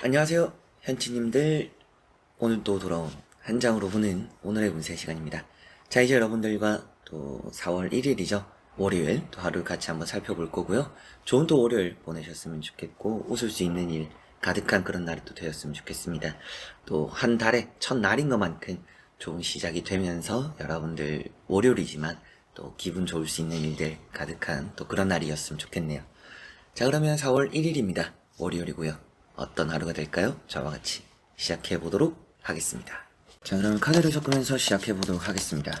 안녕하세요. 현치님들. 오늘 또 돌아온 한 장으로 보는 오늘의 운세 시간입니다. 자 이제 여러분들과 또 4월 1일이죠. 월요일 또 하루 같이 한번 살펴볼 거고요. 좋은 또 월요일 보내셨으면 좋겠고 웃을 수 있는 일 가득한 그런 날이 또 되었으면 좋겠습니다. 또 한 달의 첫 날인 것만큼 좋은 시작이 되면서 여러분들 월요일이지만 또 기분 좋을 수 있는 일들 가득한 또 그런 날이었으면 좋겠네요. 자 그러면 4월 1일입니다. 월요일이고요. 어떤 하루가 될까요? 저와 같이 시작해 보도록 하겠습니다. 자 그러면 카드를 섞으면서 시작해 보도록 하겠습니다.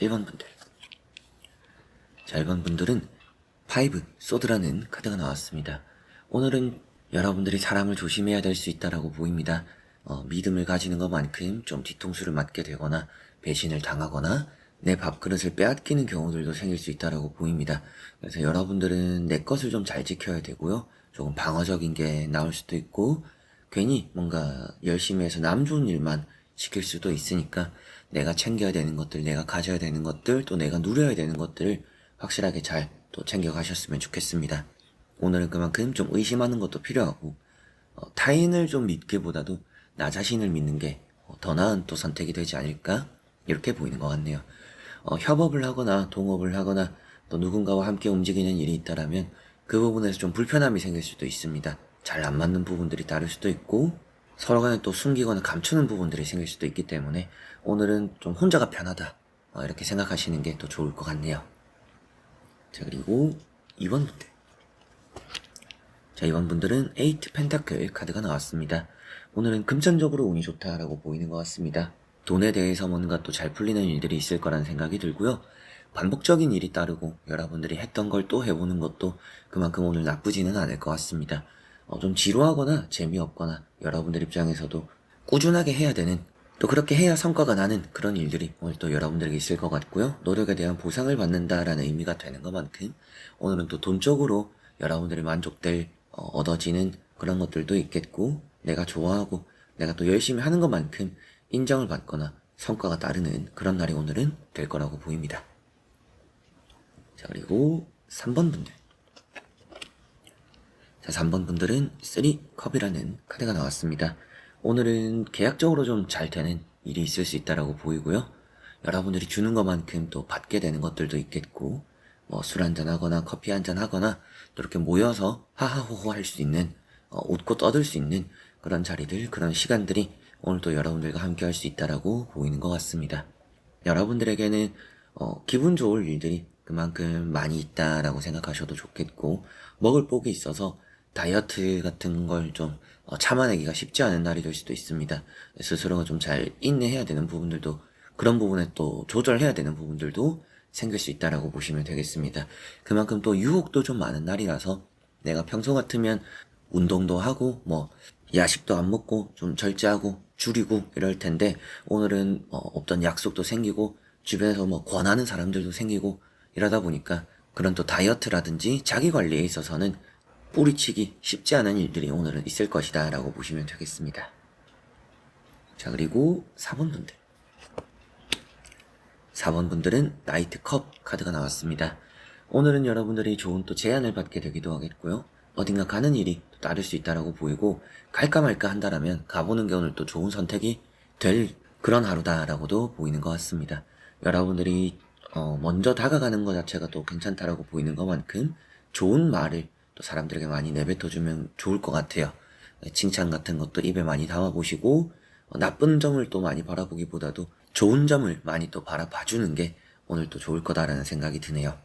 1번 분들. 자, 1번 분들은 파이브 소드라는 카드가 나왔습니다. 오늘은 여러분들이 사람을 조심해야 될 수 있다라고 보입니다. 어, 믿음을 가지는 것만큼 좀 뒤통수를 맞게 되거나 배신을 당하거나 내 밥그릇을 빼앗기는 경우들도 생길 수 있다라고 보입니다. 그래서 여러분들은 내 것을 좀 잘 지켜야 되고요. 조금 방어적인 게 나올 수도 있고 괜히 뭔가 열심히 해서 남 좋은 일만 시킬 수도 있으니까 내가 챙겨야 되는 것들, 내가 가져야 되는 것들, 또 내가 누려야 되는 것들을 확실하게 잘 또 챙겨가셨으면 좋겠습니다. 오늘은 그만큼 좀 의심하는 것도 필요하고 어, 타인을 좀 믿기보다도 나 자신을 믿는 게 더 나은 또 선택이 되지 않을까 이렇게 보이는 것 같네요. 어, 협업을 하거나 동업을 하거나 또 누군가와 함께 움직이는 일이 있다라면 그 부분에서 좀 불편함이 생길 수도 있습니다. 잘 안 맞는 부분들이 다를 수도 있고 서로 간에 또 숨기거나 감추는 부분들이 생길 수도 있기 때문에 오늘은 좀 혼자가 편하다 어, 이렇게 생각하시는 게또 좋을 것 같네요. 자 그리고 2번 분들 자 이번 분들은 에이트 펜타클 카드가 나왔습니다. 오늘은 금전적으로 운이 좋다라고 보이는 것 같습니다. 돈에 대해서 뭔가 또 잘 풀리는 일들이 있을 거라는 생각이 들고요. 반복적인 일이 따르고 여러분들이 했던 걸 또 해보는 것도 그만큼 오늘 나쁘지는 않을 것 같습니다. 어, 좀 지루하거나 재미없거나 여러분들 입장에서도 꾸준하게 해야 되는 또 그렇게 해야 성과가 나는 그런 일들이 오늘 또 여러분들에게 있을 것 같고요. 노력에 대한 보상을 받는다라는 의미가 되는 것만큼 오늘은 또 돈적으로 여러분들이 만족될 어, 얻어지는 그런 것들도 있겠고 내가 좋아하고 내가 또 열심히 하는 것만큼 인정을 받거나 성과가 따르는 그런 날이 오늘은 될 거라고 보입니다. 자 그리고 3번 분들 자, 3번 분들은 3컵이라는 카드가 나왔습니다. 오늘은 계약적으로 좀 잘 되는 일이 있을 수 있다라고 보이고요. 여러분들이 주는 것만큼 또 받게 되는 것들도 있겠고, 뭐 술 한잔 하거나 커피 한잔 하거나 또 이렇게 모여서 하하호호 할 수 있는, 어, 웃고 떠들 수 있는 그런 자리들, 그런 시간들이 오늘도 여러분들과 함께 할 수 있다라고 보이는 것 같습니다. 여러분들에게는 어, 기분 좋을 일들이 그만큼 많이 있다라고 생각하셔도 좋겠고 먹을 복이 있어서 다이어트 같은 걸좀 어, 참아내기가 쉽지 않은 날이 될 수도 있습니다. 스스로가 좀 잘 인내해야 되는 부분들도 그런 부분에 또 조절해야 되는 부분들도 생길 수 있다라고 보시면 되겠습니다. 그만큼 또 유혹도 좀 많은 날이라서 내가 평소 같으면 운동도 하고 뭐 야식도 안 먹고 좀 절제하고 줄이고 이럴 텐데 오늘은 어, 없던 약속도 생기고 주변에서 뭐 권하는 사람들도 생기고 이러다 보니까 그런 또 다이어트라든지 자기 관리에 있어서는 뿌리치기 쉽지 않은 일들이 오늘은 있을 것이다 라고 보시면 되겠습니다. 자 그리고 4번 분들 4번 분들은 나이트 컵 카드가 나왔습니다. 오늘은 여러분들이 좋은 또 제안을 받게 되기도 하겠고요. 어딘가 가는 일이 또 따를 수 있다라고 보이고 갈까 말까 한다라면 가보는 게 오늘 또 좋은 선택이 될 그런 하루다라고도 보이는 것 같습니다. 여러분들이 어, 먼저 다가가는 것 자체가 또 괜찮다라고 보이는 것만큼 좋은 말을 또 사람들에게 많이 내뱉어주면 좋을 것 같아요. 칭찬 같은 것도 입에 많이 담아보시고 어, 나쁜 점을 또 많이 바라보기보다도 좋은 점을 많이 또 바라봐주는 게 오늘 또 좋을 거다라는 생각이 드네요.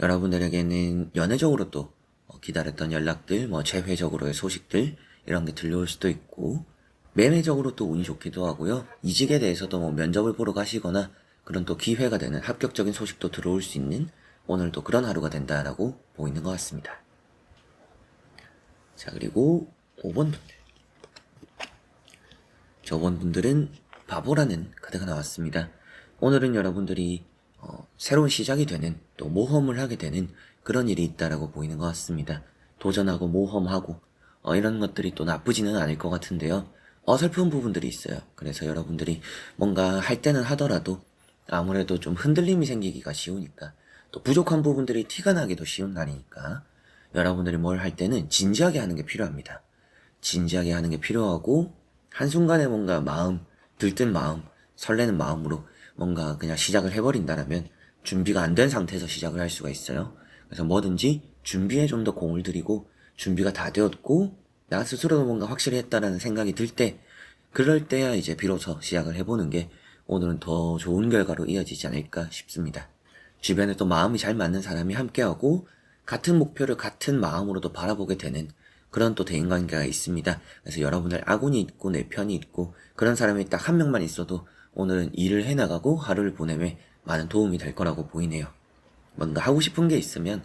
여러분들에게는 연애적으로 또 어, 기다렸던 연락들, 뭐 재회적으로의 소식들 이런 게 들려올 수도 있고 매매적으로 또 운이 좋기도 하고요. 이직에 대해서도 뭐 면접을 보러 가시거나 그런 또 기회가 되는 합격적인 소식도 들어올 수 있는 오늘도 그런 하루가 된다라고 보이는 것 같습니다. 자, 그리고 5번 분들. 저번 분들은 바보라는 카드가 나왔습니다. 오늘은 여러분들이 어, 새로운 시작이 되는 또 모험을 하게 되는 그런 일이 있다라고 보이는 것 같습니다. 도전하고 모험하고 어, 이런 것들이 또 나쁘지는 않을 것 같은데요. 어설픈 부분들이 있어요. 그래서 여러분들이 뭔가 할 때는 하더라도 아무래도 좀 흔들림이 생기기가 쉬우니까 또 부족한 부분들이 티가 나기도 쉬운 날이니까 여러분들이 뭘 할 때는 진지하게 하는 게 필요합니다. 진지하게 하는 게 필요하고 한순간에 뭔가 마음, 들뜬 마음, 설레는 마음으로 뭔가 그냥 시작을 해버린다라면 준비가 안 된 상태에서 시작을 할 수가 있어요. 그래서 뭐든지 준비에 좀 더 공을 들이고 준비가 다 되었고 나 스스로도 뭔가 확실히 했다라는 생각이 들 때 그럴 때야 이제 비로소 시작을 해보는 게 오늘은 더 좋은 결과로 이어지지 않을까 싶습니다. 주변에 또 마음이 잘 맞는 사람이 함께하고 같은 목표를 같은 마음으로도 바라보게 되는 그런 또 대인관계가 있습니다. 그래서 여러분들 아군이 있고 내 편이 있고 그런 사람이 딱 한 명만 있어도 오늘은 일을 해나가고 하루를 보내며 많은 도움이 될 거라고 보이네요. 뭔가 하고 싶은 게 있으면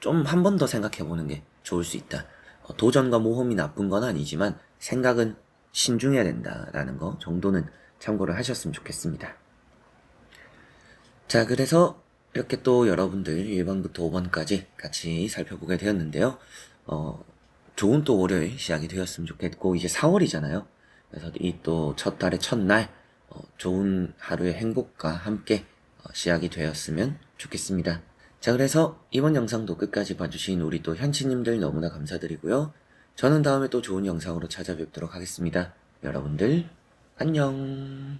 좀 한 번 더 생각해 보는 게 좋을 수 있다. 어, 도전과 모험이 나쁜 건 아니지만 생각은 신중해야 된다라는 거 정도는 참고를 하셨으면 좋겠습니다. 자, 그래서 이렇게 또 여러분들 1번부터 5번까지 같이 살펴보게 되었는데요. 어, 좋은 또 월요일 시작이 되었으면 좋겠고, 이제 4월이잖아요. 그래서 이 또 첫 달의 첫날, 어, 좋은 하루의 행복과 함께 어, 시작이 되었으면 좋겠습니다. 자, 그래서 이번 영상도 끝까지 봐주신 우리 또 현치님들 너무나 감사드리고요. 저는 다음에 또 좋은 영상으로 찾아뵙도록 하겠습니다. 여러분들, 안녕.